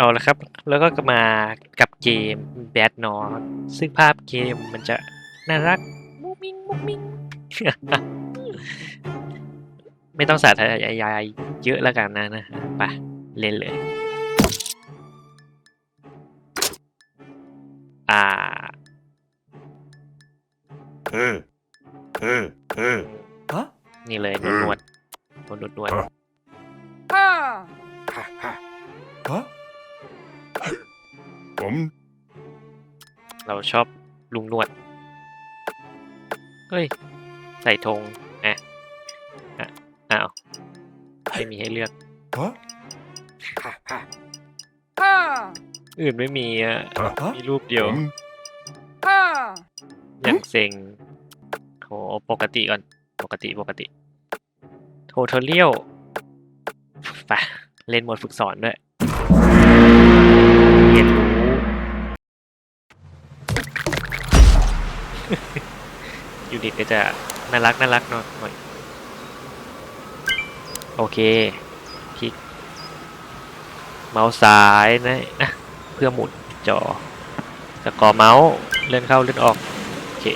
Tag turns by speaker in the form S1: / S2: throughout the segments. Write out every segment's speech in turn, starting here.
S1: เอาละครับ แล้วก็มากับเกม Bad n o t ซึ่งภาพเกมมันจะน่ารักมุ้งมิ้งมุ้งมิ้งไม่ต้องสาธยายเยอะแล้วกันนะนะไปเล่นเลย อ่า
S2: Hmm. Hmm. Hmm.
S1: นี่เลยนวดนวดนวดนวดนวด
S2: Ha ha. ผม
S1: เราชอบลุงนวด เฮ้ย ใส่ธงอะอะอ้าว ไม่มีให้เลือก
S2: ฮะฮะ
S1: อื่นไม่มีอะ
S2: ฮะ
S1: มีรูปเดียว
S2: ผม
S1: อย่างเซ็งโหปกติก่อน ปกติปกติ โทเทเรียลไปเล่นโหมดฝึกสอนด้วยเรียน ยูนิตก็จะน่ารักน่ารักเนาะหน่อย โอเคคลิก เมาส์ซ้ายนะนะเพื่อหมุนจอสกอร์เมาส์เลื่อนเข้าเลื่อนออก โอเค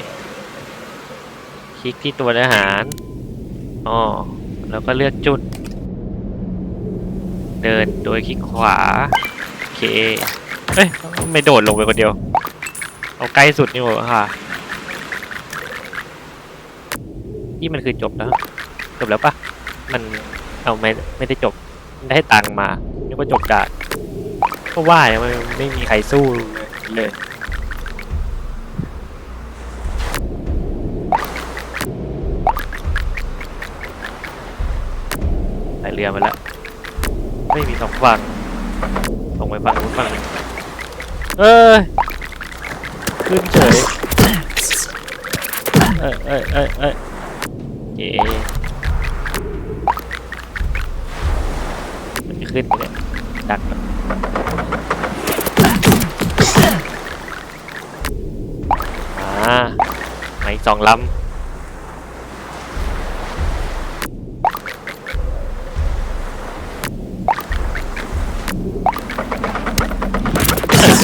S1: คลิกที่ตัวอาหารอ๋อแล้วก็เลือกจุด เดินโดยคลิกขวา โอเค เอ้ย ไม่โดดลงไปคนเดียว เอาใกล้สุดนี่หว่าค่ะ ที่มันคือจบแล้ว จบแล้วปะมันเอาไม่ไม่ได้จบได้ตังมานึกว่าจบด่านก็ว่าย่างมันไม่มีใครสู้เลยใส่เรือมาแล้ว ไม่มีสองฝั่งลงไปฝั่งนู้นฝั่งนึ่งเอ้ขึ้นเฉยเอ้ยเอ้ยเอ้ยเอ้ยเย่ มันจะขึ้นไปเลยดักมันอ่ามาอีกสองลำ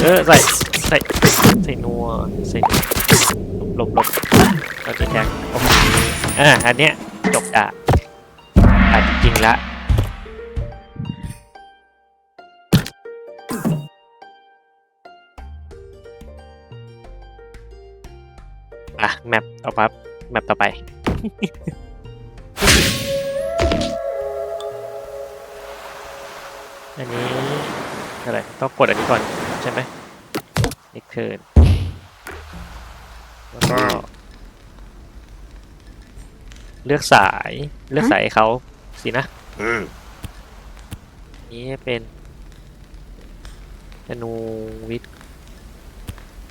S1: เออใส่ใส่ใส่นัวใส่ หลบหลบเราจะแทงโอเคอ่าอันเนี้ยจบด่าอ่าจริงๆละอะแมปต่อปั๊บแมปต่อไปอันนี้อะไรต้องกดอันนี้ก่อนใช่ไหม next turn แล้วก็ เลือกสาย เลือกสายให้เขาสินะ
S2: Hmm.
S1: นี้เป็นธนูวิทย์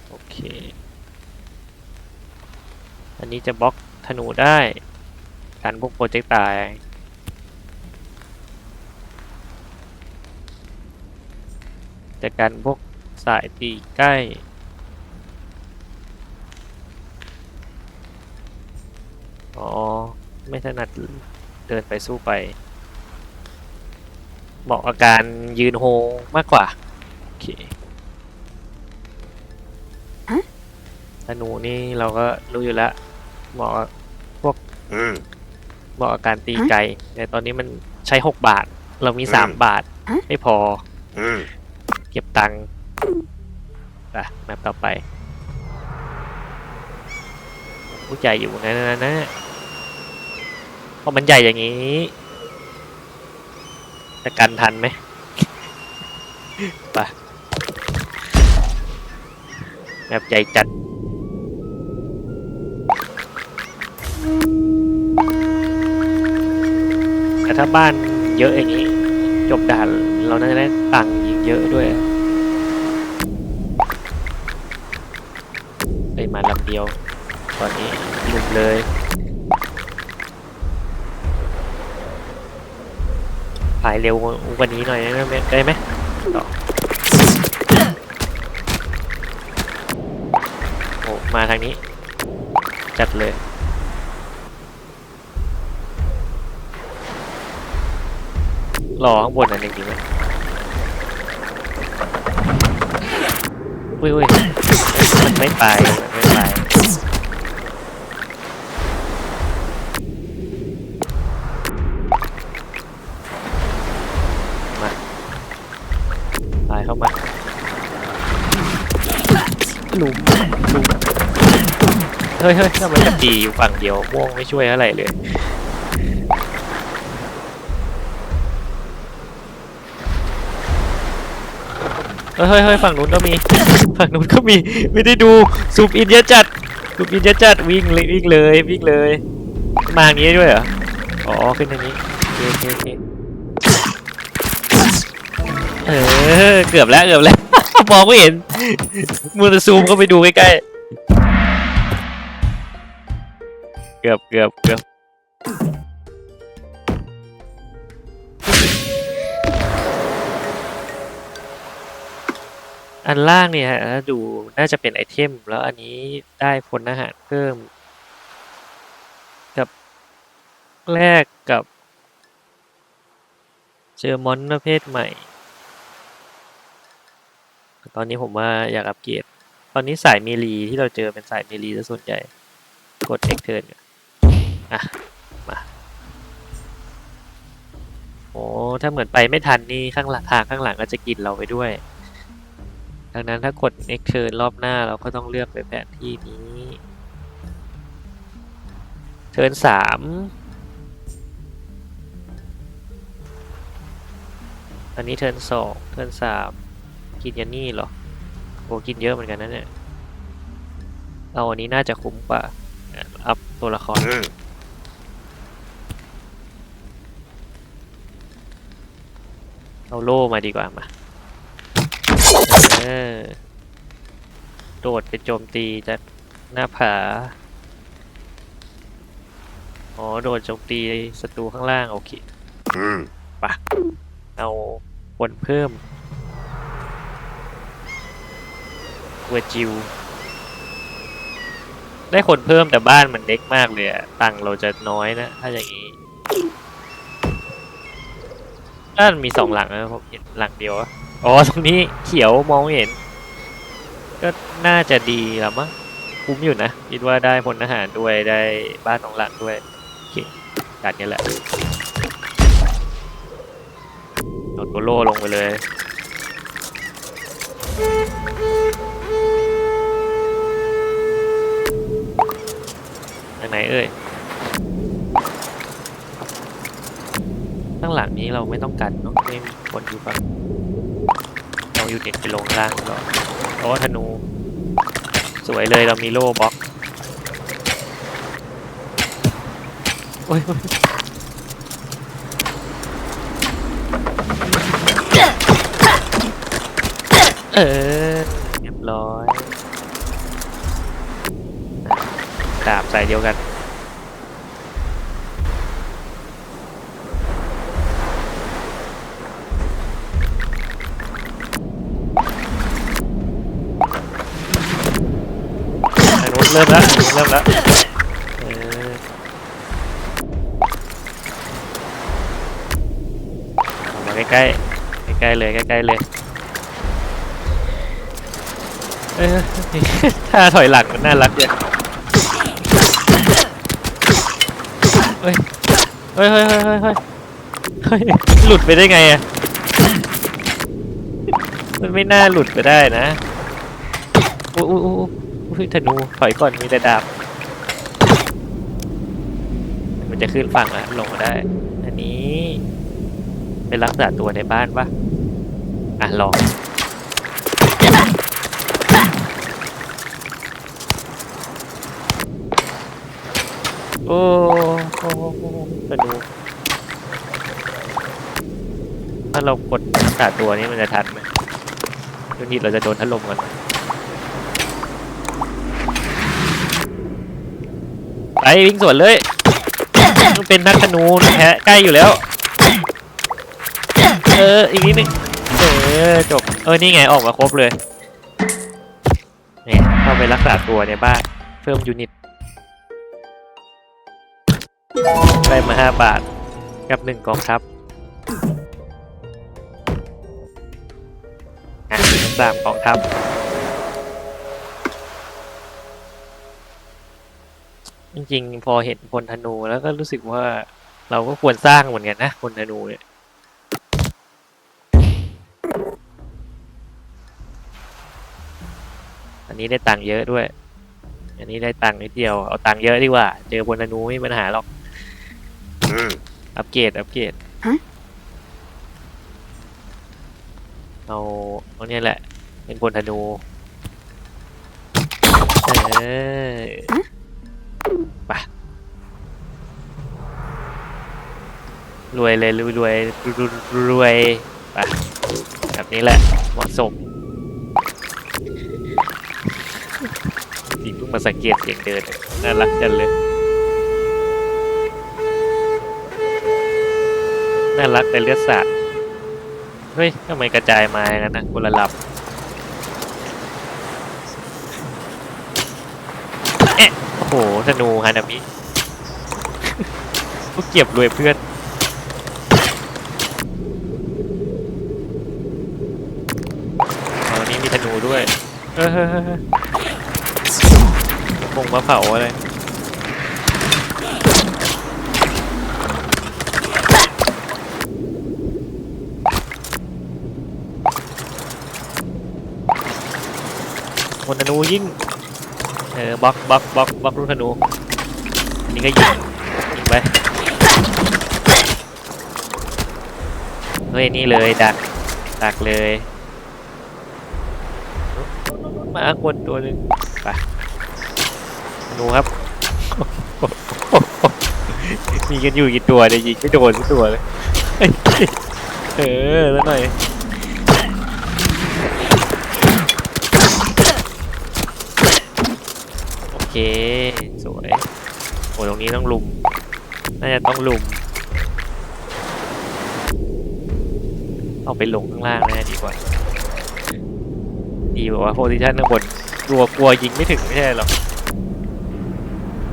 S1: โอเค อันนี้จะบล็อกธนูได้การพวกโปรเจกต์ตาย แต่การพวกสายตีใกล้ อ๋อ ไม่ถนัดเดินไปสู้ไป เหมาะกับการยืนโฮมากกว่า โอเคธนูนี่เราก็รู้อยู่แล้ว เหมาะกับ
S2: Hmm.
S1: เหมาะกับการตีไกลแต่ตอนนี้มันใช้หกบาท เรามีสาม
S2: อืม
S1: บาท ไม่พอ
S2: Hmm.
S1: เก็บตังค์อะแมปต่อไปผู้ใหญ่อยู่นะนะนะ พอมันใหญ่อย่างนี้ จะกันทันไหมไปแมปใหญ่จัดแต่ถ้าบ้านเยอะอย่างนี้ จบด่านเราน่าจะได้ตังค์ยิงเยอะด้วยไปมาลำเดียว ตอนนี้หลุดเลยายเร็วกว่านี้หน่อยได้ไหมได้ไหมต่อโอ้มาทางนี้ จัดเลย รอข้างบนอันหนึ่งดีไหมอุ้ยอุ้ยมันไม่ไปมันไม่ไป เฮ้ยเฮ้ยทำไมตีอยู่ฝั่งเดียวม่วงไม่ช่วยอะไรเลย เฮ้ยเฮ้ยเฮ้ยฝั่งนู้นก็มี ฝั่งนู้นก็มี ไม่ได้ดูซูมอินเยอะจัดซูมอินเยอะจัดวิ่งเลยวิ่งเลยวิ่งเลย มาอย่างนี้ด้วยเหรอ อ๋อขึ้นทางนี้โอเคโอเคโอเออเกือบแล้วเกือบแล้วมองไม่เห็นมูจะซูมเข้าไปดูใกล้ๆ เกือบเกือบเกือบอันล่างเนี่ยถ้าดูน่าจะเป็นไอเทม แล้วอันนี้ได้พลอาหารเพิ่ม กับแลกกับ เจอมอนประเภทใหม่ ตอนนี้ผมว่าอยากอัปเกรด ตอนนี้สายเมลีที่เราเจอเป็นสายเมลีซะส่วนใหญ่ กดเอ็กเทิร์น อะ มา โอ้ถ้าเหมือนไปไม่ทันนี่ข้างหลังทางข้างหลังก็จะกินเราไปด้วย ดังนั้นถ้ากด next turn รอบหน้าเราก็ต้องเลือกไปแผนที่นี้ เทิร์นสามอันนี้เทิร์นสองเทิร์นสามกินยันนี่เหรอโอ้กินเยอะเหมือนกันนะเนี่ย เอาอันนี้น่าจะคุ้มกว่าอะอัพตัวละคร
S2: อืม
S1: เอาโล่มาดีกว่ามาเออโดดไปโจมตีจากหน้าผา อ๋อ โดดโจมตีศัตรูข้างล่าง โอเค
S2: อืม
S1: เอาคนเพิ่มเวอร์จิว ได้คนเพิ่มแต่บ้านมันเล็กมากเลยอะตังเราจะน้อยนะ ถ้าอย่างนี้ บ้านมีสองหลังนะผมเห็นหลังเดียวอะอ๋อตรงนี้เขียวมองไม่เห็น ก็น่าจะดีล้วมั้งคุ้มอยู่นะคิดว่าได้พลทหารด้วยได้บ้านสองหลังด้วยโอเคการนี้แหละเอาตัวโล่ลงไปเลย ทางไหนเอ่ยางหลังนี้เราไม่ต้องกันเนอะไม่คนอยู่ฝั่งเราอยู่เด็กไปลงล่างก่อนโอ้ธนู สวยเลยเรามีโล่บล็อกโอ้ยโอ้ยเออเรียบร้อยดาบใส่เดียวกัน เริ่มแล้วอันนู้นเริ่มแล้วเออเอามาใกล้ๆใกล้ๆเลยใกล้ๆเลยเออถ้าถอยหลังมันน่ารักเลยเฮ้ยเฮ้ยเฮ้ยเฮ้ยเฮ้ยเฮ้ยเฮ้ยหลุดไปได้ไงอะมันไม่น่าหลุดไปได้นะอู้อู้ อู้อู้ธนูถอยก่อนมีแต่ดาบ มันจะขึ้นฝั่งแล้วลงมาได้ อันนี้เป็นรักษาตัวในบ้านปะอะลองโอ้โหธนูถ้าเรากดรักษาตัวนี้มันจะทันไหมยูนิตเราจะโดนถล่มกัน ไปวิ่งสวนเลยเป็นนักธนูแพ้ใกล้อยู่แล้ว เอออีกนิดนึงเออจบเออนี่ไงออกมาครบเลยเนี่ยเข้าไปรักษาตัวในบ้านเพิ่มยูนิตได้มาห้าบาท กับหนึ่งกองทัพอะสามกองทัพ จริงๆ พอเห็นพลธนูแล้วก็รู้สึกว่าเราก็ควรสร้างเหมือนกันนะพลธนูเนี่ยอันนี้ได้ตังค์เยอะด้วย อันนี้ได้ตังค์นิดเดียว เอาตังค์เยอะดีกว่า เจอพลธนูไม่มีปัญหาหรอก
S2: อืม
S1: อัปเกรด อัปเกรด
S3: ฮะ
S1: เอาเอาเนี่ยแหละ เป็นพลธนู เออ รวยเลยรวยรวยรวยไปแบบนี้แหละเหมาะสมจริงเพิ่งมาสังเกตเสียงเดินน่ารักจังเลย น่ารักแต่เลือดสาดเฮ้ยทำไมกระจายมาอย่างนั้นนะคนละลำเอ๊ะโอ้โหธนูฮานามิพวกเก็บรวยเพื่อน ด้วยเออคงมาเผาอะไรคนธนูยิงเออบล็อกบล็อกบล็อกบล็อกลูกธนูอันนี้ก็ยิงยิงไปเฮ้ยนี่เลยดักดักเลย มาคนตัวหนึ่งไปธนูครับ มีกันอยู่กี่ตัวเนี่ยยิงไม่โดนสักตัวเลย เออแล้วหน่อยโอเค สวยโอ้ตรงนี้ต้องลุม น่าจะต้องลุมเอาไปลงข้างล่างน่าดีกว่า ดีกว่าโพซิชันข้างบนกลัวกลัวยิงไม่ถึงไม่ใช่หรอก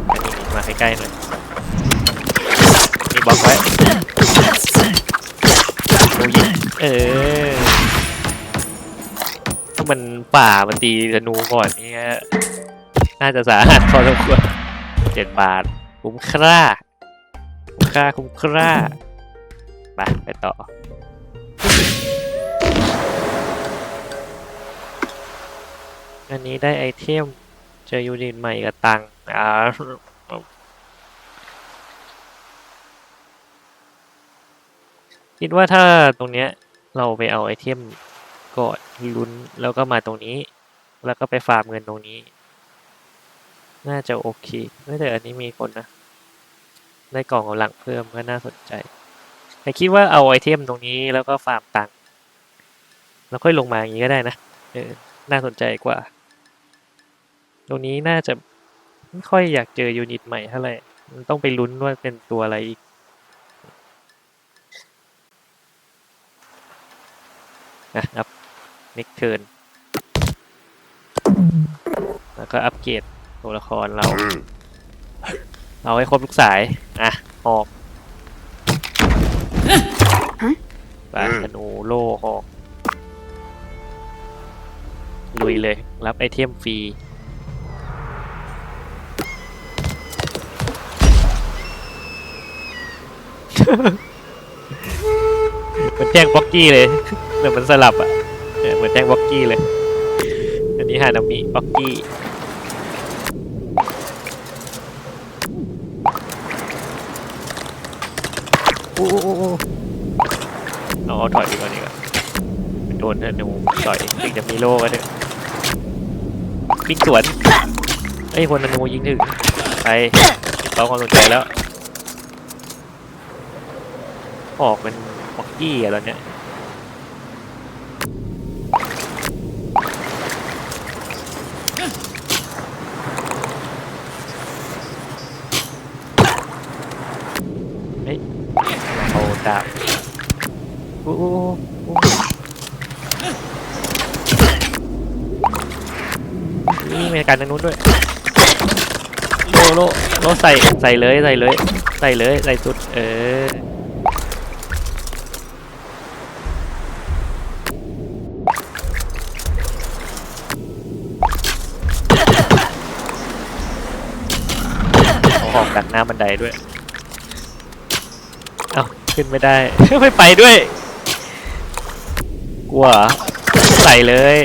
S1: อันนี้มาใกล้ๆหน่อยนี่บล็อกไว้โอ้ยิงเออถ้ามันป่ามันตีธนูก่อนนี่น่าจะสาหัสพอสมควรเจ็ดบาทคุ้มค่าคุ้มค่าคุ้มค่าไปไปต่อ อันนี้ได้ไอเทม เจอยูนิตใหม่กับตังค์อ่าคิดว่าถ้าตรงเนี้ยเราไปเอาไอเทมก่อนลุ้นแล้วก็มาตรงนี้ แล้วก็ไปฟาร์มเงินตรงนี้ น่าจะโอเคไม่แต่อันนี้มีคนนะ ได้กล่องกำลังเพิ่มก็น่าสนใจ แต่คิดว่าเอาไอเทมตรงนี้แล้วก็ฟาร์มตังค์แล้วค่อยลงมาอย่างนี้ก็ได้นะเออน่าสนใจกว่า ตรงนี้น่าจะไม่ค่อยอยากเจอยูนิตใหม่เท่าไหร่มันต้องไปลุ้นว่าเป็นตัวอะไรอีก อะอัพนิกเทิร์นแล้วก็อัปเกรดตัวละครเรา เอาให้ครบทุกสาย อะหอกไปธนูโล่หอก ลุยเลย รับไอเทมฟรี เห มือนแจ้งบ็อกกี้เลยเหมือนมันสลับอะเออเหมือนแจ้งบ็อกกี้เลยอันนี้ฮานามิบ็อกกี้โอ้โอ้โอ้เอาเอาถอยดีกว่านี่ก่อนโดนธนูต่อยถึงจะมีโล่ก็เถอะปิ้งสวนเอ้ยคนธนูยิงถึงไปเราความสนใจแล้ว ออกเป็นบ็อกกี้อะตอนเนี้ยเฮ้ยเอาดาบโอ้โอ้นี่มีการทางนู้นด้วยโลโลโลใส่ใส่เลยใส่เลย ใส่เลยใส่สุดเออ น้าบันไดด้วย เอาขึ้นไม่ได้ ไม่ไปด้วย กลัวเหรอใส่เลย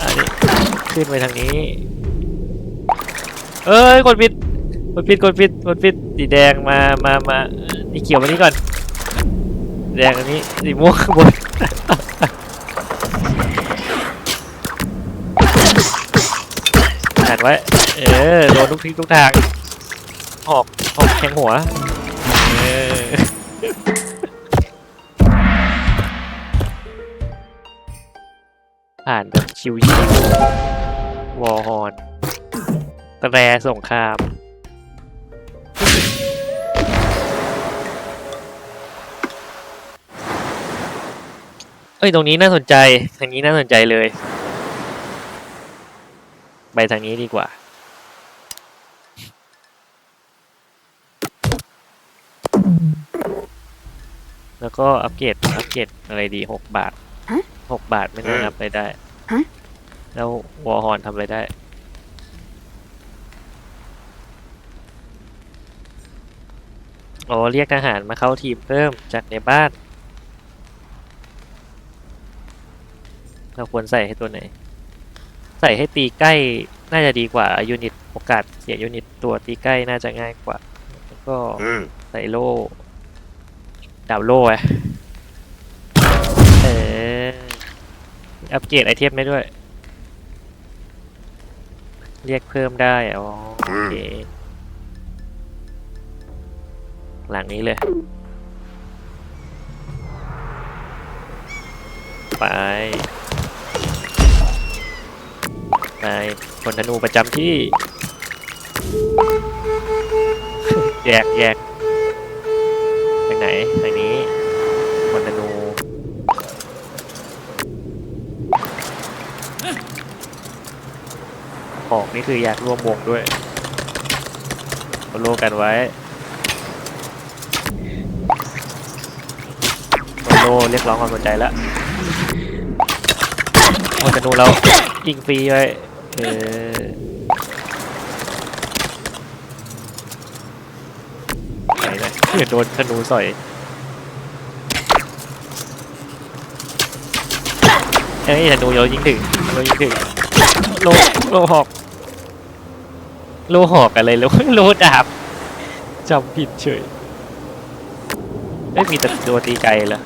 S1: อันนี้ขึ้นไปทางนี้ เอ้ย กดผิด กดผิด กดผิด กดผิด สีแดงมา มา มาสีเขียวมานี่ก่อน แดงอันนี้ สีม่วงข้างบนหันไว้ เออโดนทุกทิศทุกทางออกออกแทงหัวเออผ่านแบบชิวๆวอร์ฮอนตแรสงครามเอ้ยตรงนี้น่าสนใจ ทางนี้น่าสนใจเลย ไปทางนี้ดีกว่า แล้วก็อัปเกรดอัปเกรดอะไรดีหกบาท
S3: ฮะ
S1: หกบาทไม่น่าอัพอะไรได้
S3: ฮะ
S1: แล้ววอร์ฮอนทำอะไรได้ อ๋อ เรียกทหารมาเข้าทีมเพิ่มจากในบ้าน เราควรใส่ให้ตัวไหน ใส่ให้ตีใกล้น่าจะดีกว่ายูนิตโอกาสเสียยูนิตตัวตีใกล้น่าจะง่ายกว่าแล้วก็
S2: อืม
S1: ใส่โล่ ดาวโล่อะเอออัปเกรดไอเทมได้ด้วย เรียกเพิ่มได้อ๋อโอเคหลังนี้เลย ไป ไปคนธนูประจำที่ แยกแยก ไหนทางนี้คนนูของนี่คืออยากร่วมวงด้วยเอาโลกันไว้โซโลเรียกร้องความสนใจแล้วคนนูเรายิงฟรีไว้เออไหน โดนธนูสอยเอ้ยธนูเรายิงถึงเรายิงถึงโลโลหอกโลหอกอะไรแล้วโลดาบจำผิดเฉยไม่มีแต่ตัวตีไกลเหรอ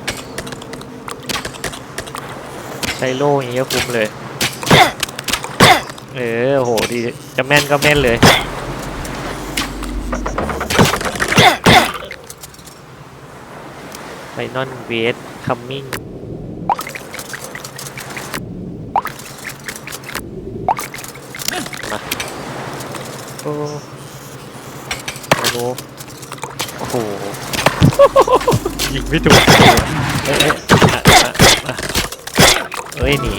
S1: ใช้โล่อย่างนี้ก็คุ้มเลย เออโหดีจะแม่นก็แม่นเลย ไฟนอนเวสคัมมิ่งมาโอ้ธนูโอ้โหยิงไม่ถูกเอ้ยเอ้ยหนี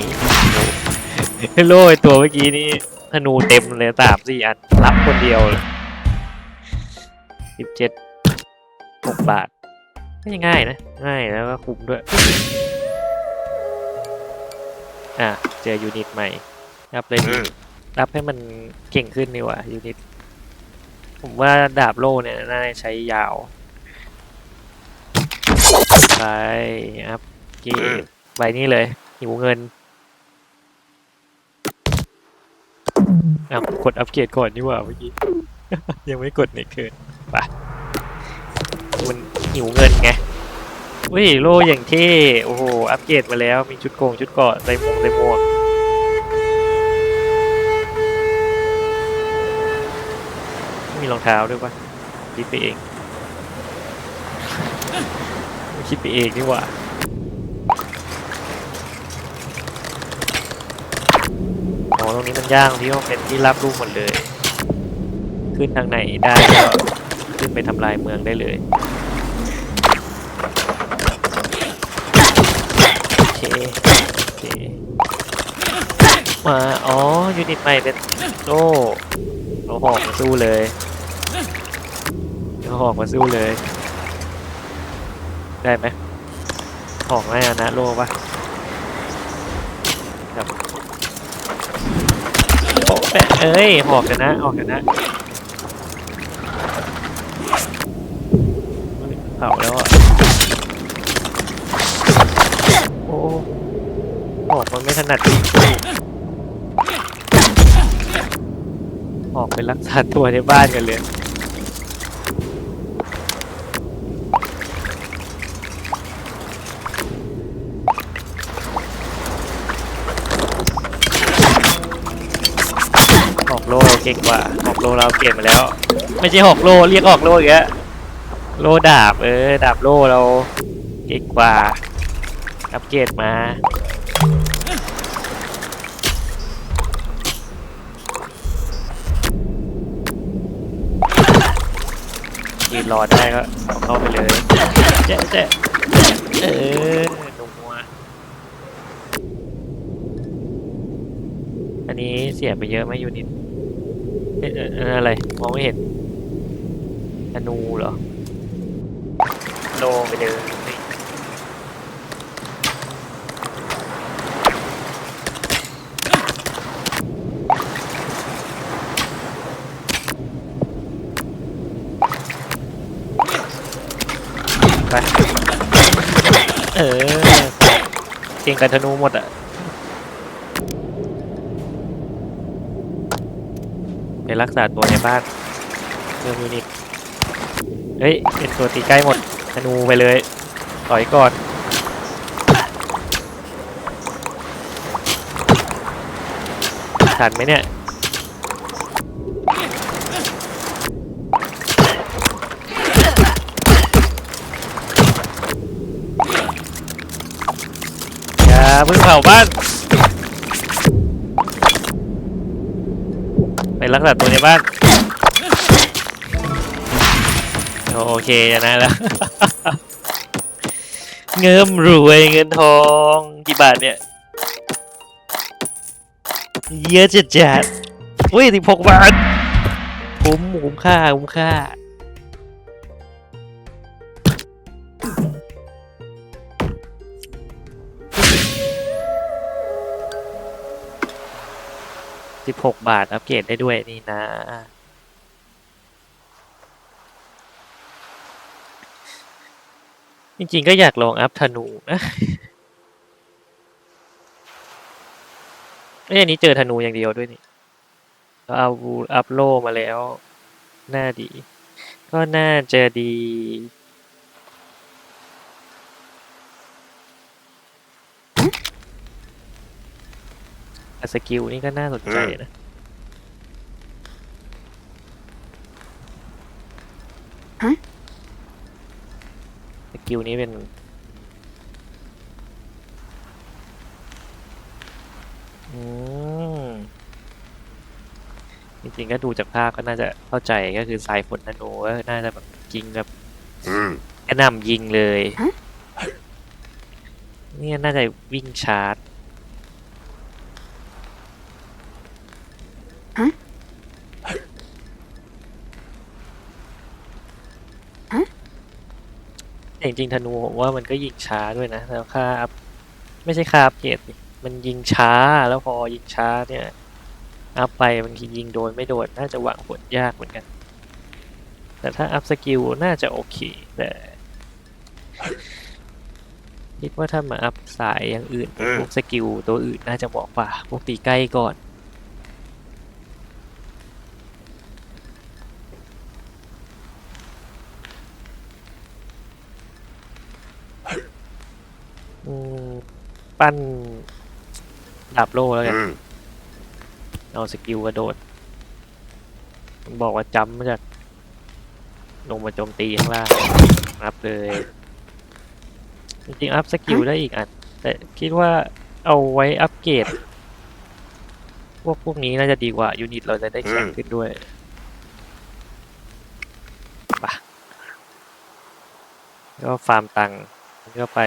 S1: โอ้โหล่ไอตัวเมื่อกี้นี่ธนูเต็มเลยสามสี่อันรับคนเดียวเลยสิบเจ็ดหกบาท ไม่ง่ายนะ ง่ายแล้วก็คุ้มด้วย อะ เจอยูนิตใหม่รับเลย
S2: อื
S1: ดี
S2: ม
S1: รับให้มันเก่งขึ้นดีกว่ายูนิต ผมว่าดาบโล่เนี่ยน่าจะใช้ยาวไปอัพเกรดใบนี้เลยหิวเงินอะกดอัพเกรดก่อนดีกว่าเมื่อกี้ ยังไม่กดในเทิร์นไปมัน หิวเงินไงอุ้ยโล่อย่างเท่โอ้โหอัพเกรดมาแล้วมีชุดโกงชุดเกาะใส่หมวกใส่หมวกมีรองเท้าด้วยปะคิดไปเองคิดไปเองนี่หว่าอ๋อตรงนี้มันย่างที่ว่าเป็นที่รับลูกหมดเลย ขึ้นทางไหนได้ก็ขึ้นไปทำลายเมืองได้เลย โอเคมา อ๋อ ยูนิตใหม่เป็นโล่เอาหอกมาสู้เลยเอาหอกมาสู้เลย ได้ไหมหอกไม่เอานะโล่ปะครับโอ้แปะเอ้ยออกกันนะ ออกกันนะเผาแล้วอะโอ้ออกมั นัดออกไปรักษาตัวในบ้านกันเลยหอกโลเก่งกว่าหอกโลเราเปลี่ยนมาแล้ว ไม่ใช่หอกโลเรียกหอกโลอีกแล้วโลดาบเออดาบโลเราเก่งกว่าอัปเกรดมา รอได้ก็เอาเข้าไปเลยเจ๊ะเจ๊ะเออหนัวอันนี้เสียไปเยอะไหมยูนิตเอ๊ะเอ่อเอ่ออะไร มองไม่เห็นธนูเหรอ โลไปเลยไป เออเก่งกันธนูหมดอะไปรักษาตัวในบ้านเพิ่มยูนิตเฮ้ยเป็นตัวตีใกล้หมดธนูไปเลยต่อยก่อนทันไหมเนี่ย อย่าเพิ่งเผาบ้านไปรักษาตัวในบ้านโอเคชนะแล้ว เงิมรวยเงินทองกี่บาทเนี่ย เยอะจัดจัดๆอุ้ยสิบหกบาท คุ้มคุ้มค่า คุ้มค่า สิบหกบาท อัปเกรดได้ด้วยนี่นะ จริงๆก็อยากลองอัพธนูนะไม่อันนี้เจอธนูอย่างเดียวด้วยนี่เอาอัพโลมาแล้วน่าดี ก็น่าจะดี แต่สกิลนี่ก็น่าสนใจนะ
S3: ฮะ
S1: สกิลนี้เป็นอืมจริงๆก็ดูจากภาพก็น่าจะเข้าใจก็คือสายฝนธนูก็น่าจะแบบยิงแบบ
S2: อืม
S1: กระหน่ำยิงเลย
S3: ฮะ
S1: เนี่ยน่าจะวิ่งชาร์จ
S3: ฮะ ฮะ
S1: แต่จริงธนูผมว่ามันก็ยิงช้าด้วยนะแล้วค่าอัพไม่ใช่ค่าอัพเกรดมันยิงช้าแล้วพอยิงช้าเนี่ยอัพไปบางทียิงโดนไม่โดนน่าจะหวังผลยากเหมือนกัน แต่ถ้าอัพสกิลน่าจะโอเคแต่คิดว่าถ้ามาอัพสายอย่างอื่นพวกสกิลตัวอื่นน่าจะเหมาะกว่าพวกตีใกล้ก่อน อืม ปั้นดาบโล่แล้วกัน
S2: อืม
S1: เอาสกิลกระโดดมันบอกว่าจัมป์มาจากลงมาโจมตีข้างล่างอัพเลย จริงๆ อัพสกิลได้อีกอัน แต่คิดว่าเอาไว้อัปเกรด พวกพวกนี้น่าจะดีกว่า ยูนิตเราจะได้แข็งขึ้นด้วยไปะก็ฟาร์มตังค์ก็ไป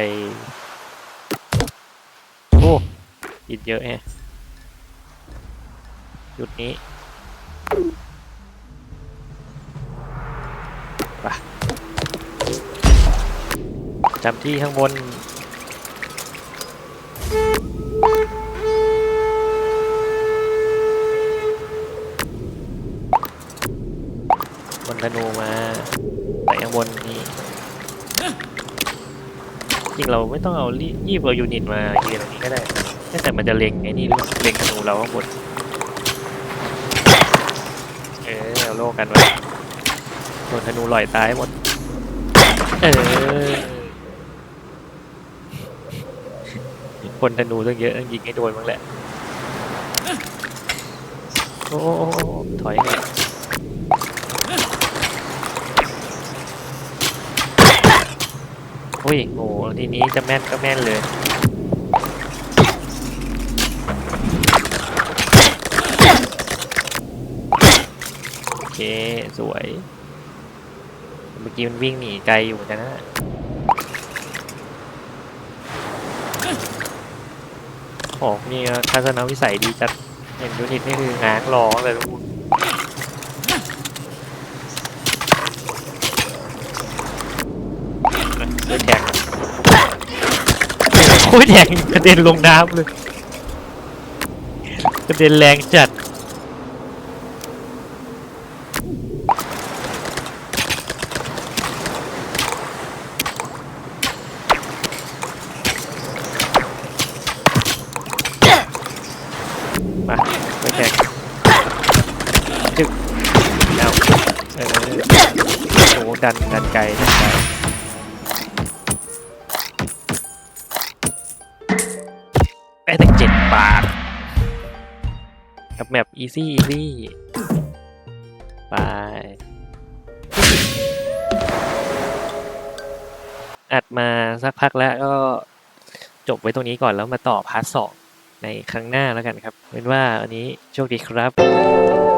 S1: โอ้ อินเยอะแฮะจุดนี้ปะจำที่ข้างบนบนธนูมาไปข้างบนนี่จริงเราไม่ต้องเอายีบเอายูนิตมายืนตรงนี้ก็ได้ แค่แต่มันจะเล็งไอ้นี่หรือเปล่าเล็งธนูเราข้างบนเออเอาโลกันไว้โดนธนูลอยตายหมด เออคนธนูต้องเยอะต้องยิงให้โดนบ้างแหละ โอ้โอ้โอ้โอ้ถอยไงอุ้ยโหทีนี้จะแม่นก็แม่นเลย โอเค สวย เมื่อกี้มันวิ่งหนีไกลอยู่เหมือนกันนะโอ้นี่ทัศนวิสัยดีจัดเห็นยูนิตนี่คือง้างรอเลยทุกคนแทงโอ้ยแทงกระเด็นลงน้ำเลยกระเด็นแรงจัด มาไปแข่งจึกเอาเออโอ้ดันดันไกลดันไกลได้ตั้งเจ็ดบาทกับแมป easy easy ไป สักพักแล้วก็จบไว้ตรงนี้ก่อนแล้วมาต่อพาร์ทสองในครั้งหน้าแล้วกันครับเป็นว่าวันนี้โชคดีครับ